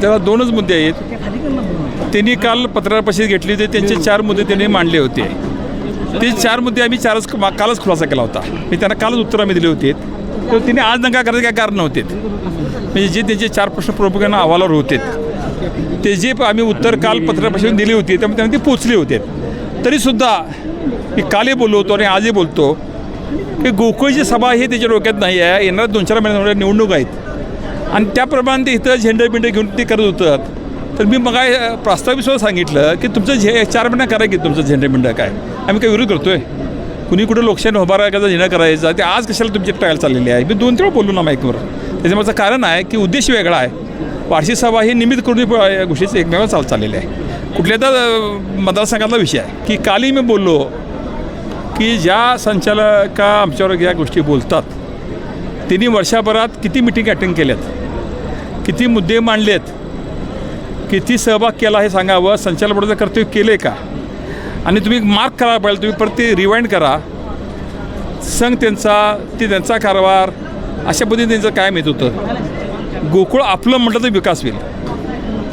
त्याला दोनच मुद्दे आहेत. त्यांनी काल पत्रकार परिषद घेतली होती. त्यांचे चार मुद्दे त्यांनी मांडले होते. ते चार मुद्दे आम्ही चारच कालच खुलासा केला होता. मी त्यांना कालच उत्तर आम्ही दिले होते. तर त्यांनी आज नका करायचे काय कारण नव्हते. म्हणजे जे त्यांचे चार प्रश्न प्रमुखांना अहवालावर होते. ते जे आम्ही उत्तर काल पत्रकार परिषदेत दिली होती त्यामुळे त्यांना ते पोचले होते. तरीसुद्धा मी कालही बोललो होतो आणि आजही बोलतो की गोकुळची सभा हे त्याच्या डोक्यात नाही आहे. येणाऱ्या दोन चार महिन्यामध्ये निवडणूक आहेत. आणि त्याप्रमाणे ते इथं झेंडे बिंडे घेऊन ते करत होतात तर मी मग प्रस्तावित सुद्धा सांगितलं की तुमचं झे चार महिना करा की तुमचं झेंडे बिंडं काय. आम्ही काय विरोध करतोय. कुणी कुठं लोकशाही उभा राहायचा झेंडा करायचा ते आज कशाला तुमची ट्रायल चाललेली आहे? मी दोन तीन वेळा बोललो ना माईकवर त्याच्यामागचं कारण आहे की उद्देश वेगळा आहे. वार्षिक सभा ही निमित्त करून या गोष्टीचं एकमेव चाल चाललेली आहे. कुठल्या तर मतदारसंघातला विषय आहे. की कालही मी बोललो की ज्या संचालका आमच्यावर या गोष्टी बोलतात त्यांनी वर्षभरात किती मिटिंग अटेंड केल्यात? किती मुद्दे मांडलेत किती सहभाग केला हे सांगावं संचालक बोर्डाचं कर्तव्य केलं आहे का? आणि तुम्ही मार्क करायला पाहिजे तुम्ही परत ते रिवाइंड करा. संघ त्यांचा ते त्यांचा कारभार अशा पद्धतीने त्यांचं कायम येत होतं? गोकुळ आपलं म्हटलं तर विकास होईल.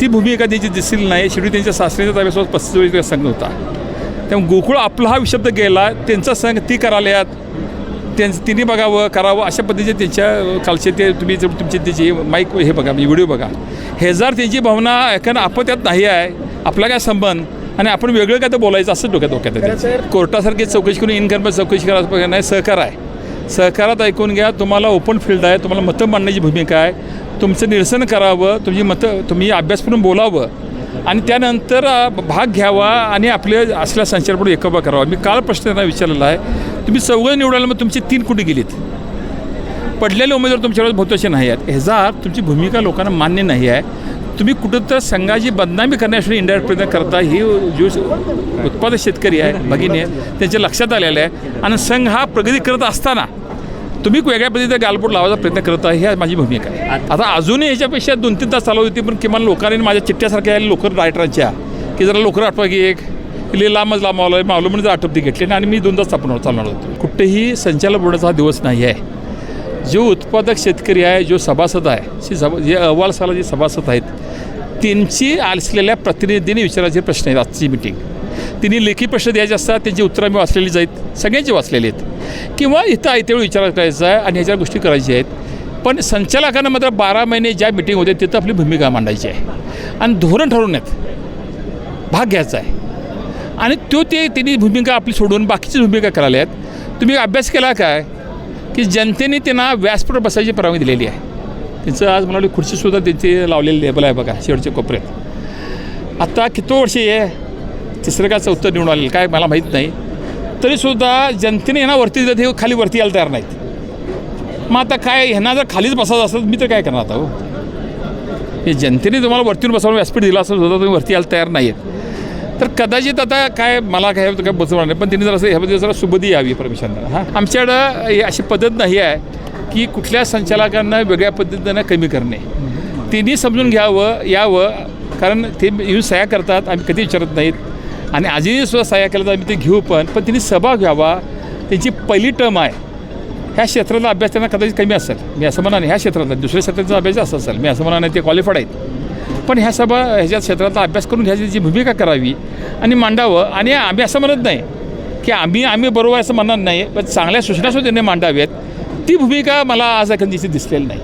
ती भूमिका त्यांची दिसली नाही शेवटी त्यांच्या सासऱ्याच्या ताब्यासोबत पस्तीस वेळी संघ होता. त्यामुळे गोकुळ आपला हा शब्द गेला त्यांचा संघ ती कराल्यात त्यांचं तिने बघावं करावं अशा पद्धतीचे त्यांच्या कालचे ते तुम्ही जर तुमची त्याची माईक हे बघा व्हिडिओ बघा. हे जर त्यांची भावना एखादं आपण त्यात नाही आहे आपला काय संबंध? आणि आपण वेगळं काय तर बोलायचं असं डोक्यात डोक्यात. कोर्टासारखी चौकशी करून इन्कम चौकशी करायचं नाही सहकार आहे. सहकारात ऐकून घ्या तुम्हाला ओपन फील्ड आहे तुम्हाला मतं मांडण्याची भूमिका आहे. तुमचं निरसन करावं तुमची मतं तुम्ही अभ्यास करून बोलावं. आणि त्यानंतर भाग घ्यावा आणि आपले असल्या संचारपुढे एकोबा करावा. मी काल प्रश्न त्यांना विचारलेला आहे तुम्ही चौघं निवडायला मग तुमचे तीन कुठे गेलीत? पडलेले उमेदवार तुमच्यावर बहुतांशी नाही आहेत. ह्याचा तुमची भूमिका लोकांना मान्य नाही आहे. तुम्ही कुठं तर संघाची बदनामी करण्यासाठी इंडायरेक्ट प्रयत्न करता ही जो उत्पादक शेतकरी आहे भगिनी आहे त्यांच्या लक्षात आलेलं आहे. आणि संघ हा प्रगती करत असताना तुम्ही वेगळ्या पद्धतीने गालबोट लावायचा प्रयत्न करत आहे ही माझी भूमिका आहे. आता अजूनही ह्याच्यापेक्षा दोन तीन तास चालवत होती पण किमान लोकांनी माझ्या चिठ्ठ्यासारख्या लोकर रायटरांच्या की जरा लोकर आठवा की एक इले लांबच लांब मावलं मावलं म्हणजे आठवती घेतली आणि मी दोन तास चालणार चालणार होतो. कुठेही संचालक बोर्डाचा हा दिवस नाही आहे. जो उत्पादक शेतकरी आहे जो सभासद आहे जे सभा जे अहवाल साला जे सभासद आहेत त्यांची असलेल्या प्रतिनिधींनी विचारायचे प्रश्न आहेत आजची मिटिंग तिने लेखी प्रश्न द्यायचे असतात त्यांची उत्तरं मी वाचलेली जाईत सगळ्यांची वाचलेली आहेत. किंवा इथं आयतेवेळी विचार करायचा आहे आणि ह्याच्या गोष्टी करायच्या आहेत. पण संचालकांना मात्र बारा महिने ज्या मिटिंग होते तिथं आपली भूमिका मांडायची आहे. आणि धोरण ठरवण्यात भाग घ्यायचा आहे. आणि तो ते त्यांनी भूमिका आपली सोडून बाकीची भूमिका करायला आहेत. तुम्ही अभ्यास केला काय? की जनतेने त्यांना व्यासपीठ बसायची परवानगी दिलेली आहे. त्यांचं आज म्हणाली खुर्चीसुद्धा त्यांची लावलेली लेबल आहे बघा शेवटच्या कोपऱ्यात. आत्ता किती वर्षी आहे तिसरं का चौथं निवडून आलेलं? काय मला माहीत नाही. तरीसुद्धा जनतेने यांना वरती दिलं हे खाली वरती यायला तयार नाहीत. मग आता काय ह्यांना जर खालीच बसायचं असेल मी तर काय करणार आता हो? हे जनतेने तुम्हाला वरतीवर बसायला व्यासपीठ दिलं असं सुद्धा तुम्ही वरती यायला तयार नाही आहेत तर कदाचित आता काय मला काय काय बसवणार नाही पण त्यांनी जर असं ह्यामध्ये जरा सुबधी यावी परमिशनला हां? आमच्याकडं अशी पद्धत नाही आहे की कुठल्या संचालकांना वेगळ्या पद्धतीनं कमी करणे. त्यांनी समजून घ्यावं यावं कारण ते येऊन सह्या करतात आम्ही कधी विचारत नाहीत. आणि आजही सुद्धा सहाय्य केलं तर आम्ही ते घेऊ पण. पण तिने सभा घ्यावा त्यांची पहिली टर्म आहे. ह्या क्षेत्राचा अभ्यास त्यांना कदाचित कमी असेल. मी असं म्हणा नाही ह्या क्षेत्रातला. दुसऱ्या क्षेत्राचा अभ्यास जास्त असेल. मी असं म्हणा नाही ते क्वालिफाईड आहेत. पण ह्या सभा ह्याच्या क्षेत्राचा अभ्यास करून ह्याची जी भूमिका करावी आणि मांडावं आणि आम्ही असं म्हणत नाही की आम्ही आम्ही बरोबर आहे असं म्हणणार नाही पण चांगल्या सूचनासुद्धा त्यांनी मांडाव्यात ती भूमिका मला आज एखादी दिसलेली नाही.